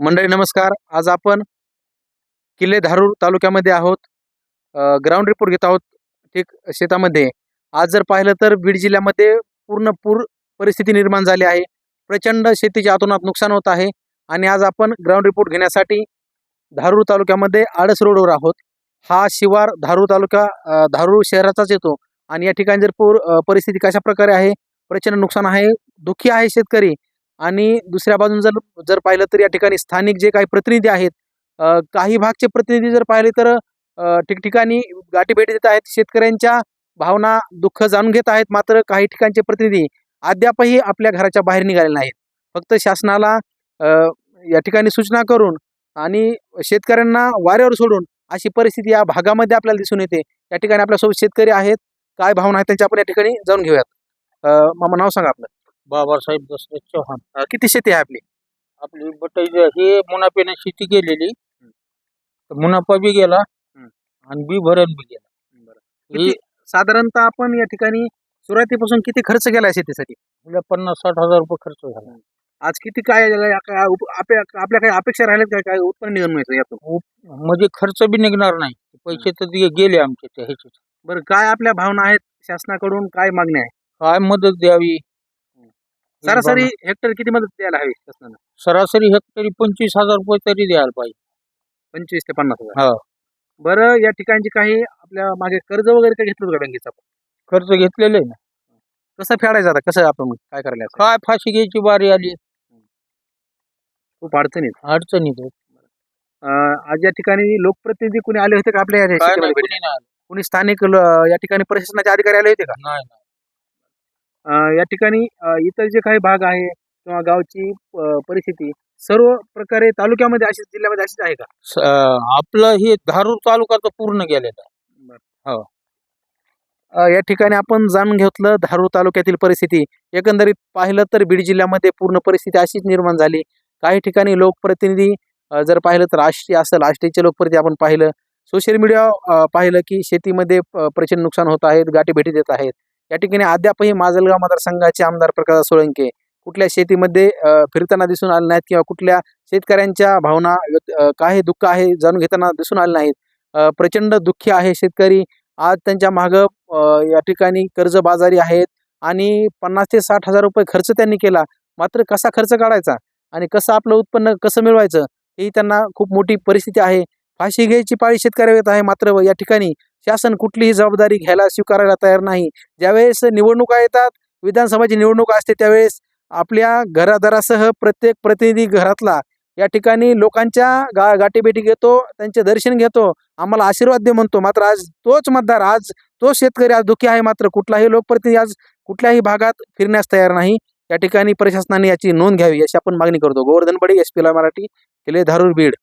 मंडळी नमस्कार. आज आपण किल्ले धारूर तालुक्यामध्ये आहोत. ग्राउंड रिपोर्ट घेत आहोत. ठीक शेतामध्ये. आज जर पाहिलं तर बीड जिल्ह्यामध्ये पूर्ण पूर परिस्थिती निर्माण झाली आहे. प्रचंड शेतीच्या आतोनात नुकसान होत आहे. आणि आज आपण ग्राउंड रिपोर्ट घेण्यासाठी धारूर तालुक्यामध्ये आडस रोडवर आहोत. हा शिवार धारूर तालुका धारूर शहराचाच येतो. आणि या ठिकाणी जर पूर परिस्थिती कशा प्रकारे आहे? प्रचंड नुकसान आहे. दुःखी आहे शेतकरी. आणि दुसऱ्या बाजून जर जर पाहिलं तर या ठिकाणी स्थानिक जे काही प्रतिनिधी आहेत काही भागचे प्रतिनिधी जर पाहिले तर ठिकठिकाणी गाठीभेटी देत आहेत शेतकऱ्यांच्या भावना दुःख जाणून घेत आहेत मात्र काही ठिकाणचे प्रतिनिधी अद्यापही आपल्या घराच्या बाहेर निघाले नाहीत. फक्त शासनाला या ठिकाणी सूचना करून आणि शेतकऱ्यांना वाऱ्यावर सोडून अशी परिस्थिती या भागामध्ये आपल्याला दिसून येते. या ठिकाणी आपल्यासोबत शेतकरी आहेत काय भावना आहेत त्यांच्या आपण या ठिकाणी जाऊन घेऊयात. मामा नाव सांगा आपलं. बाबासाहेब दशरथ चव्हाण अ, किती शेती आहे आपली? आपली बटाई हे मुनाफ्याने शेती केलेली. तर मुनाफा बी गेला हम्म. आणि बी भरण बी गेला. किती ही साधारणतः आपण या ठिकाणी सुरुवातीपासून किती खर्च केला शेतीसाठी? आपल्या पन्नास साठ हजार रुपये खर्च झाला. आज किती काय काय- काय उप- आपल्या आपल्या काही अपेक्षा राहिल्यात काय काय उत्पन्न निघून मिळतं यातून? म्हणजे खर्च बी निघणार नाही. पैसे तर ते गेले आमचे ते ह्याचे बरं काय आपल्या भावना आहेत शासनाकडून? काय मागण्या आहे काय मदत द्यावी? सरासरी हेक्टर किती मदत द्यायला हवी शासनानं सरासरी हेक्टरी पंचवीस हजार रुपये तरी द्यायला पाहिजे पंचवीस ते पन्नास हजार हो. बरं या ठिकाणची काही आपल्या मागे कर्ज वगैरे काय घेतलं होतं का बँकेचं आपण? खर्च घेतलेले ना कसं फेडायचं आता कसं आपण काय करायला? काय फाशी घ्यायची बारी आली खूप अडचणीत अडचणीत आहे. अं, आज या ठिकाणी लोकप्रतिनिधी कुणी आले होते का आपल्या या काय नाही, कोणी नाही आलं. कुणी स्थानिक ल- या ठिकाणी प्रशासनाचे अधिकारी आले होते का नाही नाही. या ठिकाणी इतर जे काही भाग आहे किंवा गावची परिस्थिती सर्व प्रकारे तालुक्यामध्ये अशीच जिल्ह्यामध्ये अशीच आहे का? आपलं हे धारूर तालुका तर पूर्ण गेलेला आहे. अ, या ठिकाणी आपण जाणून घेतलं धारूर तालुक्यातील परिस्थिती. एकंदरीत पाहिलं तर बीड जिल्ह्यामध्ये पूर्ण परिस्थिती अशीच निर्माण झाली. काही ठिकाणी लोकप्रतिनिधी जर पाहिलं तर आष्टी असेल आष्टीचे लोकप्रतिनिधी आपण पाहिलं. सोशल मीडिया पाहिलं की शेतीमध्ये प्रचंड नुकसान होत आहेत गाठी भेटी देत आहेत. या ठिकाणी अद्यापही माजलगाव मतदारसंघाचे आमदार प्रकाश सोळंके कुठल्या शेतीमध्ये फिरताना दिसून आले नाहीत किंवा कुठल्या शेतकऱ्यांच्या भावना काय दुःख आहे जाणून घेताना दिसून आले नाहीत. प्रचंड दुःखी आहे शेतकरी. आज त्यांच्या मागं या ठिकाणी कर्जबाजारी आहेत आणि पन्नास ते साठ हजार रुपये खर्च त्यांनी केला. मात्र कसा खर्च काढायचा आणि कसं आपलं उत्पन्न कसं मिळवायचं ही त्यांना खूप मोठी परिस्थिती आहे. फाशी घ्यायची पाळी शेतकऱ्या येत आहे मात्र या ठिकाणी शासन कुठलीही जबाबदारी घ्यायला स्वीकारायला तयार नाही. ज्यावेळेस निवडणुका येतात विधानसभाची निवडणूक असते त्यावेळेस आपल्या घरादारासह प्रत्येक प्रतिनिधी घरातला या ठिकाणी लोकांच्या गा गाठीभेटी घेतो त्यांचे दर्शन घेतो आम्हाला आशीर्वाद दे म्हणतो मात्र आज तोच मतदार आज तो शेतकरी आज दुःखी आहे मात्र कुठलाही लोकप्रतिनिधी आज कुठल्याही भागात फिरण्यास तयार नाही. या ठिकाणी प्रशासनाने याची नोंद घ्यावी अशी आपण मागणी करतो. गोवर्धन बडे एस पीला मराठी केले धारूर बीड.